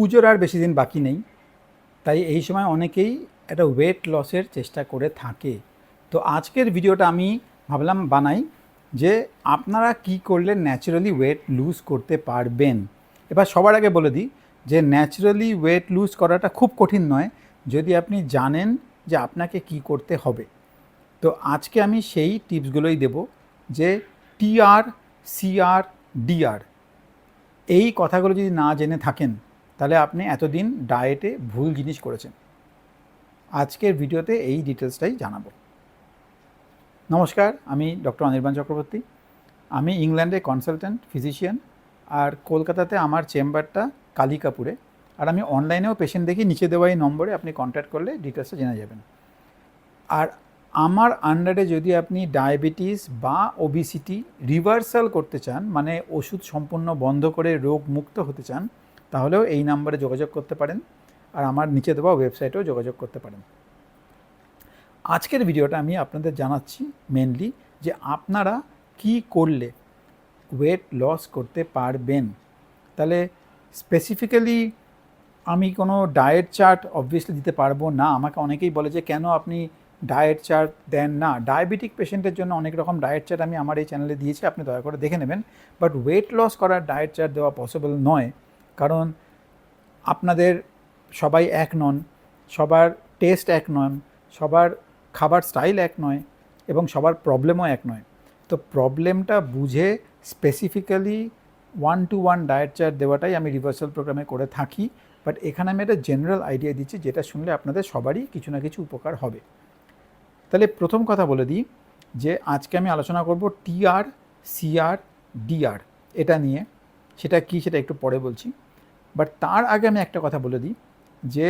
পুজোর আর বেশি দিন বাকি নেই। তাই এই সময় অনেকেই একটা ওয়েট লসের চেষ্টা করে থাকে। তো আজকের ভিডিওটা আমি ভাবলাম বানাই যে আপনারা কি করলে ন্যাচারালি ওয়েট লুজ করতে পারবেন। এবার সবার আগে বলে দিই যে ন্যাচারালি ওয়েট লুজ করাটা খুব কঠিন নয়। যদি আপনি জানেন যে আপনাকে কি করতে হবে। তো আজকে আমি সেই টিপসগুলোই দেব যে টিআর সিআর ডিআর এই কথাগুলো যদি না জেনে থাকেন তাহলে আপনি এতদিন ডায়েটে ভুল জিনিস করেছেন। আজকের ভিডিওতে এই ডিটেলসটাই জানাব। নমস্কার, আমি ডক্টর অনির্বাণ চক্রবর্তী। আমি ইংল্যান্ডে কনসালট্যান্ট ফিজিশিয়ান আর কলকাতাতে আমার চেম্বারটা কালিকাপুরে আর আমি অনলাইনেও পেশেন্ট দেখি, নিচে দেওয়া এই নম্বরে আপনি কন্ট্যাক্ট করলে ডিটেলসটা জেনে যাবেন। আর আমার আন্ডারে যদি আপনি ডায়াবেটিস বা ওবিসিটি রিভার্সাল করতে চান মানে ওষুধ সম্পূর্ণ বন্ধ করে রোগ মুক্ত হতে চান তাহলেও এই নাম্বারে যোগাযোগ করতে পারেন আর আমার নিচে দেওয়া ওয়েবসাইটেও যোগাযোগ করতে পারেন। আজকের ভিডিওটা আমি আপনাদের জানাচ্ছি মেনলি যে আপনারা কি করলে ওয়েট লস করতে পারবেন। তাহলে স্পেসিফিক্যালি আমি কোনো ডায়েট চার্ট অবভিয়াসলি দিতে পারব না। আমাকে অনেকেই বলে যে, কেন আপনি ডায়েট চার্ট দেন না? ডায়াবেটিক পেশেন্টের জন্য অনেক রকম ডায়েট চার্ট আমি আমার এই চ্যানেলে দিয়েছি, আপনি দয়া করে দেখে নেবেন। বাট ওয়েট লস করার ডায়েট চার্ট দেওয়া পসিবল নয়। কারণ আপনাদের সবাই এক নন, সবার টেস্ট এক নন, সবার খাবার স্টাইল এক নয় এবং সবার প্রবলেমও এক নয়। তো প্রবলেমটা বুঝে specifically one to one diet chart দেওয়াটাই আমি রিভার্সাল প্রোগ্রামে করে থাকি বাট এখানে আমি একটা জেনারেল আইডিয়া দিচ্ছি যেটা শুনলে আপনাদের সবারই কিছু না কিছু উপকার হবে। তাহলে প্রথম কথা বলে দিই যে আজকে আমি আলোচনা করব টিআর সিআর ডিআর এটা নিয়ে। সেটা কি সেটা একটু পরে বলছি। বাট তার আগে আমি একটা কথা বলে দিই, যে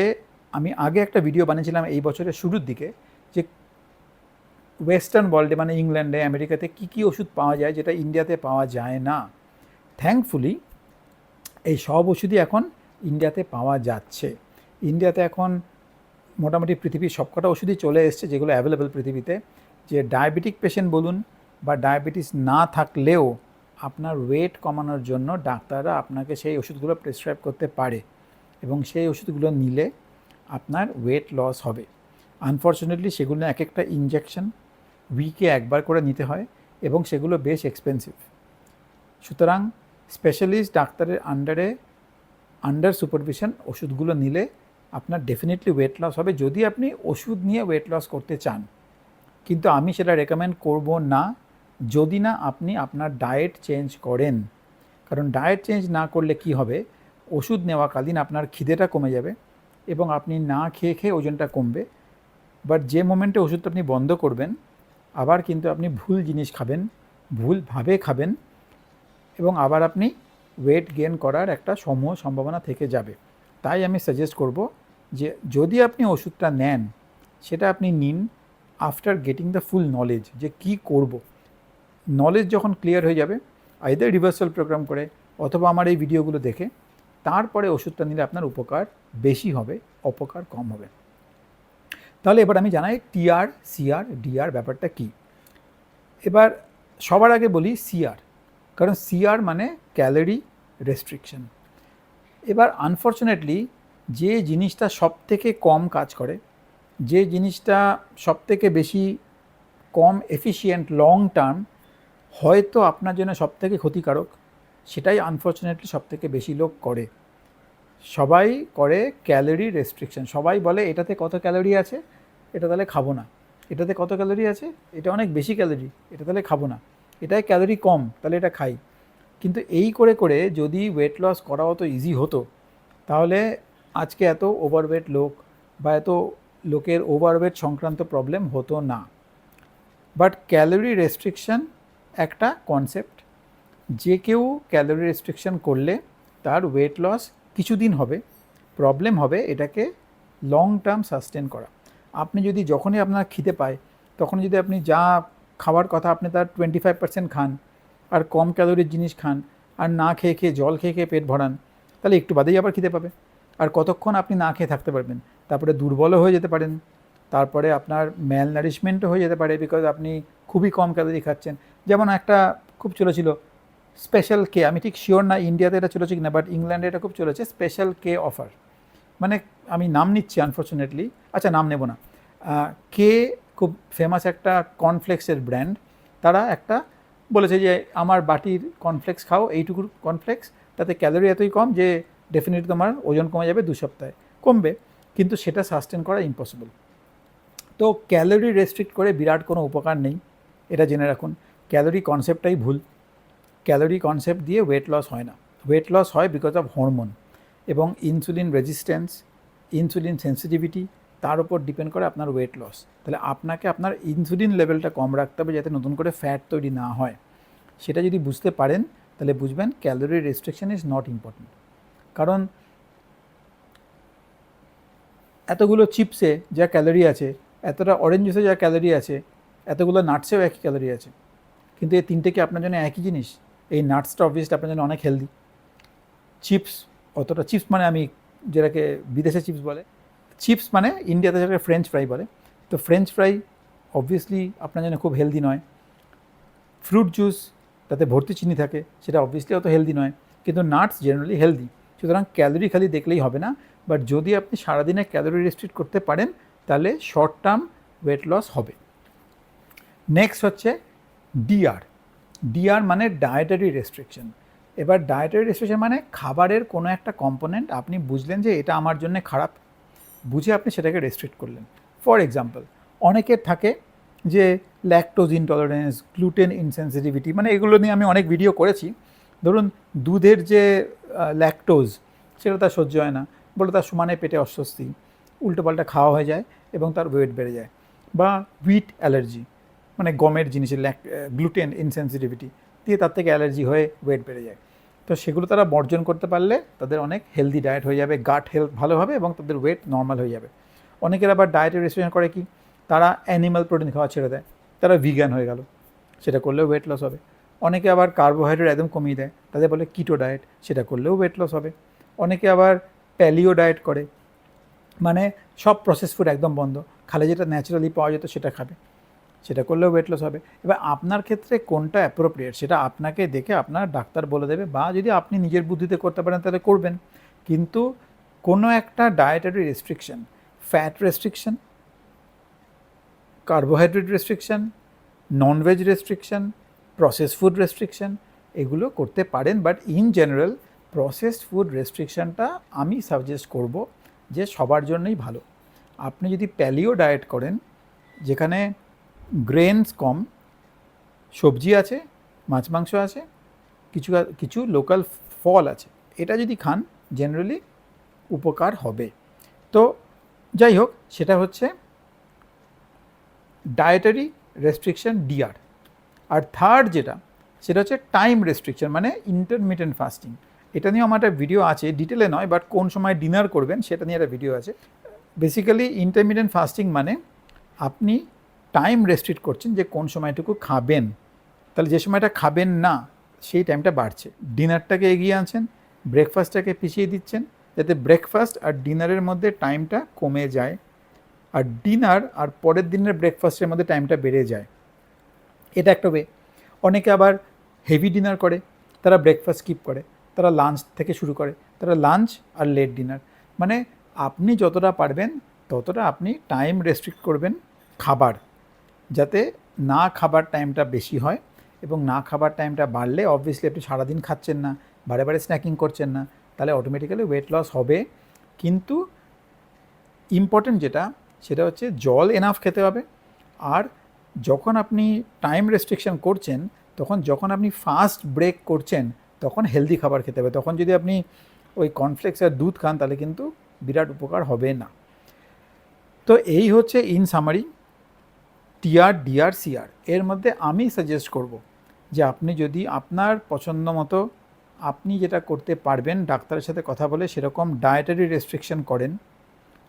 আমি আগে একটা ভিডিও বানিয়েছিলাম এই বছরের শুরুর দিকে, যে ওয়েস্টার্ন ওয়ার্ল্ডে মানে ইংল্যান্ডে আমেরিকাতে কী কী ওষুধ পাওয়া যায় যেটা ইন্ডিয়াতে পাওয়া যায় না। থ্যাঙ্কফুলি এই সব ওষুধই এখন ইন্ডিয়াতে পাওয়া যাচ্ছে। ইন্ডিয়াতে এখন মোটামুটি পৃথিবীর সবকটা ওষুধই চলে এসছে, যেগুলো অ্যাভেলেবেল পৃথিবীতে। যে ডায়াবেটিক পেশেন্ট বলুন বা ডায়াবেটিস না থাকলেও আপনার ওয়েট কমানোর জন্য ডাক্তাররা আপনাকে সেই ওষুধগুলো প্রেসক্রাইব করতে পারে এবং সেই ওষুধগুলো নিলে আপনার ওয়েট লস হবে। আনফর্চুনেটলি সেগুলো এক একটা ইনজেকশন উইকে একবার করে নিতে হয় এবং সেগুলো বেশ এক্সপেন্সিভ সুতরাং স্পেশালিস্ট ডাক্তারের আন্ডারে আন্ডার সুপারভিশন ওষুধগুলো নিলে আপনার ডেফিনেটলি ওয়েট লস হবে। যদি আপনি ওষুধ নিয়ে ওয়েট লস করতে চান, কিন্তু আমি সেটা রেকমেন্ড করব না যদি না আপনি আপনার ডায়েট চেঞ্জ করেন, কারণ ডায়েট চেঞ্জ না করলে কি হবে? ওষুধ নেওয়াকালীন আপনার খিদেটা কমে যাবে এবং আপনি না খেয়ে খেয়ে ওজনটা কমবে। বাট যে মোমেন্টে ওষুধটা আপনি বন্ধ করবেন, আবার কিন্তু আপনি ভুল জিনিস খাবেন, ভুলভাবে খাবেন এবং আবার আপনি ওয়েট গেন করার একটা সমূহ সম্ভাবনা থেকে যাবে। তাই আমি সাজেস্ট করব যে যদি আপনি ওষুধটা নেন, সেটা আপনি নিন after getting the full knowledge যে কি করব। নলেজ যখন ক্লিয়ার হয়ে যাবে আইদার রিভার্সাল প্রোগ্রাম করে অথবা আমার এই ভিডিওগুলো দেখে, তারপরে ওষুধটা নিলে আপনার উপকার বেশি হবে, অপকার কম হবে। তাহলে এবার আমি জানাই টিআর সিআর ডিআর ব্যাপারটা কি? এবার সবার আগে বলি সিআর কারণ সিআর মানে ক্যালোরি রেস্ট্রিকশন এবার আনফর্চুনেটলি যে জিনিসটা সব থেকে কম কাজ করে, যে জিনিসটা সব থেকে বেশি কম এফিসিয়েন্ট লং টার্ম হয়তো আপনার জন্য সব থেকে ক্ষতিকারক, সেটাই আনফর্চুনেটলি সব থেকে বেশি লোক করে। সবাই করে ক্যালোরি রেস্ট্রিকশন সবাই বলে, এটাতে কত ক্যালোরি আছে? এটা তাহলে খাব না। এটাতে কত ক্যালোরি আছে? এটা অনেক বেশি ক্যালোরি এটা তাহলে খাব না। এটায় ক্যালোরি কম, তাহলে এটা খাই। কিন্তু এই করে করে যদি ওয়েট লস করা অত ইজি হতো, তাহলে আজকে এত ওভারওয়েট লোক বা এত লোকের ওভারওয়েট সংক্রান্ত প্রবলেম হতো না। বাট ক্যালোরি রেস্ট্রিকশন একটা কনসেপ্ট যে কেউ ক্যালোরি রেস্ট্রিকশন করলে তার ওয়েট লস কিছুদিন হবে প্রবলেম হবে এটাকে লং টার্ম সাস্টেন করা। আপনি যদি যখনই আপনার খিদে পায়, তখন যদি আপনি যা খাওয়ার কথা আপনি তার টোয়েন্টি ফাইভ পার্সেন্ট খান, আর কম ক্যালোরির জিনিস খান, আর না খেয়ে খেয়ে জল খেয়ে খেয়ে পেট ভরান, তাহলে একটু বাদেই আবার খিদে পাবে। আর কতক্ষণ আপনি না খেয়ে থাকতে পারবেন, তারপরে দুর্বলও হয়ে যেতে পারেন, তারপরে আপনার ম্যাল নারিশমেন্টও হয়ে যেতে পারে বিকজ আপনি খুবই কম ক্যালোরি খাচ্ছেন। যেমন একটা খুব চলেছিল স্পেশাল কে আমি ঠিক শিওর না ইন্ডিয়াতে এটা চলেছে কিনা বাট ইংল্যান্ডে এটা খুব চলেছে স্পেশাল কে অফার মানে আমি নাম নিচ্ছি আনফর্চুনেটলি আচ্ছা নাম নেব না। কে খুব ফেমাস একটা কর্নফ্লেক্সের ব্র্যান্ড তারা একটা বলেছে যে, আমার বাটির কর্নফ্লেক্স খাও, এইটুকুর কর্নফ্লেক্স তাতে ক্যালোরি এতই কম যে ডেফিনেটলি তোমার ওজন কমে যাবে দু সপ্তাহে। কমবে, কিন্তু সেটা সাস্টেন করা ইম্পসিবল তো ক্যালোরি রেস্ট্রিক্ট করে বিরাট কোনো উপকার নেই, এটা জেনে রাখুন। ক্যালোরি কনসেপ্টটাই ভুল। ক্যালোরি কনসেপ্ট দিয়ে ওয়েট লস হয় না। ওয়েট লস হয় বিকজ অফ হরমোন এবং ইনসুলিন রেজিস্ট্যান্স ইনসুলিন সেন্সিটিভিটি তার উপর ডিপেন্ড করে আপনার ওয়েট লস তাহলে আপনাকে আপনার ইনসুলিন লেভেলটা কম রাখতে হবে যাতে নতুন করে ফ্যাট তৈরি না হয়। সেটা যদি বুঝতে পারেন, তাহলে বুঝবেন calorie restriction is not important কারণ এতগুলো চিপসে যা ক্যালোরি আছে, এতটা অরেঞ্জ জুসে যা ক্যালোরি আছে, এতগুলো নাটসেও একই ক্যালোরি আছে। কিন্তু এই তিনটে কি আপনার জন্য একই জিনিস? এই নাটসটা অবভিয়াসলি আপনার জন্য অনেক হেলদি চিপস অতটা চিপস মানে আমি যেটাকে বিদেশে চিপস বলে চিপস মানে ইন্ডিয়াতে যেটাকে ফ্রেঞ্চ ফ্রাই বলে। তো ফ্রেঞ্চ ফ্রাই অবভিয়াসলি আপনার জন্য খুব হেলদি নয়। ফ্রুট জুস তাতে ভর্তি চিনি থাকে, সেটা অবভিয়াসলি অত হেলদি নয়। কিন্তু নাটস জেনারেলি হেলদি সুতরাং ক্যালোরি খালি দেখলেই হবে না। বাট যদি আপনি সারাদিনে ক্যালোরি রেস্ট্রিক্ট করতে পারেন, তাহলে শর্ট টার্ম ওয়েট লস হবে। নেক্সট হচ্ছে ডিআর ডিআর মানে ডায়েটারি রেস্ট্রিকশন এবার ডায়েটারি রেস্ট্রিকশন মানে খাবারের কোনো একটা কম্পোনেন্ট আপনি বুঝলেন যে এটা আমার জন্য খারাপ, বুঝে আপনি সেটাকে রেস্ট্রিক্ট করলেন। ফর এক্সাম্পল অনেকের থাকে যে ল্যাকটোজ ইনটলারেন্স গ্লুটেন ইনসেন্সিটিভিটি মানে এগুলো নিয়ে আমি অনেক ভিডিও করেছি। ধরুন, দুধের যে ল্যাকটোজ সেটা তার সহ্য হয় না, বলে তার সমানে পেটে অস্বস্তি, উল্টোপাল্টা খাওয়া হয়ে যায় এবং তার ওয়েট বেড়ে যায় বা হুইট অ্যালার্জি মানে গমের জিনিসের গ্লুটেন ইনসেন্সিটিভিটি দিয়ে তার থেকে অ্যালার্জি হয়ে ওয়েট বেড়ে যায়। তো সেগুলো তারা বর্জন করতে পারলে তাদের অনেক হেলদি ডায়েট হয়ে যাবে গাট হেলথ ভালো হবে এবং তাদের ওয়েট নর্মাল হয়ে যাবে। অনেকের আবার ডায়েটের রেস্ট্রিকশন করে কি, তারা অ্যানিমাল প্রোটিন খাওয়া ছেড়ে দেয়, তারা ভিগান হয়ে গেল, সেটা করলেও ওয়েট লস হবে। অনেকে আবার কার্বোহাইড্রেট একদম কমিয়ে দেয়, তাদের বলে কিটো ডায়েট সেটা করলেও ওয়েট লস হবে। অনেকে আবার প্যালিও ডায়েট করে মানে সব প্রসেস ফুড একদম বন্ধ, খালে যেটা ন্যাচারালি পাওয়া যেত সেটা খাবে। সেটা করলেও ওয়েট লস হবে। এবার আপনার ক্ষেত্রে কোনটা অ্যাপ্রোপ্রিয়েট সেটা আপনাকে দেখে আপনার ডাক্তার বলে দেবে বা যদি আপনি নিজের বুদ্ধিতে করতে পারেন তাহলে করবেন। কিন্তু কোনো একটা dietary restriction fat restriction carbohydrate restriction nonveg restriction process food restriction এগুলো করতে পারেন। But in general processed food রেস্ট্রিকশনটা আমি সাজেস্ট করব যে সবার জন্যই ভালো। আপনি যদি প্যালিও ডায়েট করেন, যেখানে গ্রেনস কম, সবজি আছে, মাছ, মাংস আছে, কিছু কিছু লোকাল ফল আছে। এটা যদি খান জেনারেলি উপকার হবে। তো যাই হোক, সেটা হচ্ছে ডায়েটারি রেস্ট্রিকশন ডিআর আর থার্ড যেটা, সেটা হচ্ছে টাইম রেস্ট্রিকশন মানে ইন্টারমিডিয়েন্ট ফাস্টিং এটা নিয়েও আমার একটা ভিডিও আছে ডিটেলে নয় বাট কোন সময় ডিনার করবেন, সেটা নিয়ে একটা ভিডিও আছে। বেসিক্যালি ইন্টারমিডিয়েন্ট ফাস্টিং মানে আপনি টাইম রেস্ট্রিক্ট করছেন যে কোন সময়টুকু খাবেন। তাহলে যে সময়টা খাবেন না, সেই টাইমটা বাড়ছে। ডিনারটাকে এগিয়ে আনছেন ব্রেকফাস্টটাকে পিছিয়ে দিচ্ছেন, যাতে ব্রেকফাস্ট আর ডিনারের মধ্যে টাইমটা কমে যায়। আর ডিনার আর পরের দিনের ব্রেকফাস্টের মধ্যে টাইমটা বেড়ে যায়। এটা একটা ওয়ে অনেকে আবার হেভি ডিনার করে, তারা ব্রেকফাস্ট স্কিপ করে, তারা লাঞ্চ থেকে শুরু করে, তারা লাঞ্চ আর লেট ডিনার মানে আপনি যতটা পারবেন, ততটা আপনি টাইম রেস্ট্রিক্ট করবেন খাবার। যাতে না খাবার টাইমটা বেশি হয় এবং না খাবার টাইমটা বাড়লে অবভিয়াসলি আপনি সারাদিন খাচ্ছেন না, বারে বারে স্ন্যাকিং করছেন না, তাহলে অটোমেটিক্যালি ওয়েট লস হবে। কিন্তু ইম্পর্টেন্ট যেটা, সেটা হচ্ছে জল এনাফ খেতে হবে। আর যখন আপনি টাইম রেস্ট্রিকশন করছেন, তখন যখন আপনি ফাস্ট ব্রেক করছেন, তখন হেলদি খাবার খেতে হবে। তখন যদি আপনি ওই কর্নফ্লেক্স আর দুধ খান, তাহলে কিন্তু বিরাট উপকার হবে না। তো এই হচ্ছে in summary TR, DR, CR. এর মধ্যে আমি সাজেস্ট করব যে আপনি যদি আপনার পছন্দ মতো আপনি যেটা করতে পারবেন, ডাক্তারের সাথে কথা বলে সেরকম ডায়েটারি রেস্ট্রিকশন করেন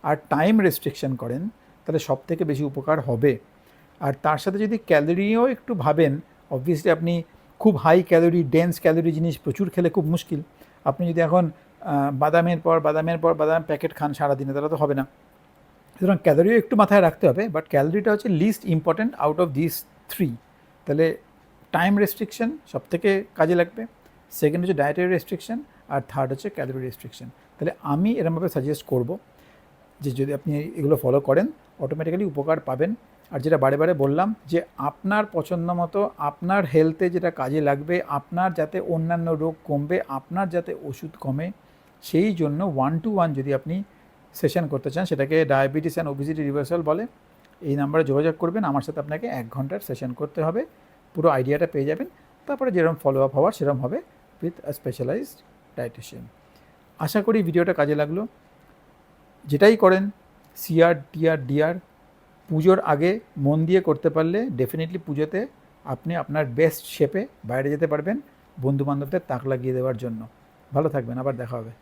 আর টাইম রেস্ট্রিকশন করেন, তাহলে সব থেকে বেশি উপকার হবে। আর তার সাথে যদি ক্যালোরিও একটু ভাবেন অবভিয়াসলি আপনি খুব হাই ক্যালোরি ডেন্স ক্যালোরি জিনিস প্রচুর খেলে খুব মুশকিল। আপনি যদি এখন বাদামের পর বাদামের পর বাদাম প্যাকেট খান সারাদিনে, তাহলে তো হবে না। সুতরাং ক্যালোরিও একটু মাথায় রাখতে হবে বাট ক্যালোরিটা হচ্ছে least important out of this three তাহলে টাইম রেস্ট্রিকশন সব থেকে কাজে লাগবে সেকেন্ড হচ্ছে ডায়েটারি রেস্ট্রিকশন আর থার্ড হচ্ছে ক্যালোরি রেস্ট্রিকশন তাহলে আমি এরমভাবে সাজেস্ট করব যে যদি আপনি এগুলো ফলো করেন অটোমেটিক্যালি উপকার পাবেন। আর যেটা বারে বারে বললাম যে আপনার পছন্দ মতো, আপনার হেলথে যেটা কাজে লাগবে, আপনার যাতে অন্যান্য রোগ কমবে, আপনার যাতে ওষুধ কমে, সেই জন্য ওয়ান টু ওয়ান যদি আপনি সেশন করতে চান, সেটাকে ডায়াবেটিস অ্যান্ড ওবিসিটি রিভার্সাল বলে। এই নাম্বারে যোগাযোগ করবেন, আমার সাথে আপনাকে এক ঘণ্টার সেশন করতে হবে। পুরো আইডিয়াটা পেয়ে যাবেন। তারপরে যেরকম ফলো আপ হওয়ার, সেরকম হবে উইথ আ স্পেশালাইজড ডায়েটিশিয়ান আশা করি ভিডিওটা কাজে লাগল। যেটাই করেন সিআর টিআর ডিআর পুজোর আগে মন দিয়ে করতে পারলে ডেফিনেটলি পুজোতে আপনি আপনার বেস্ট শেপে বাইরে যেতে পারবেন বন্ধুবান্ধবদের তাক লাগিয়ে দেওয়ার জন্য। ভালো থাকবেন, আবার দেখা হবে।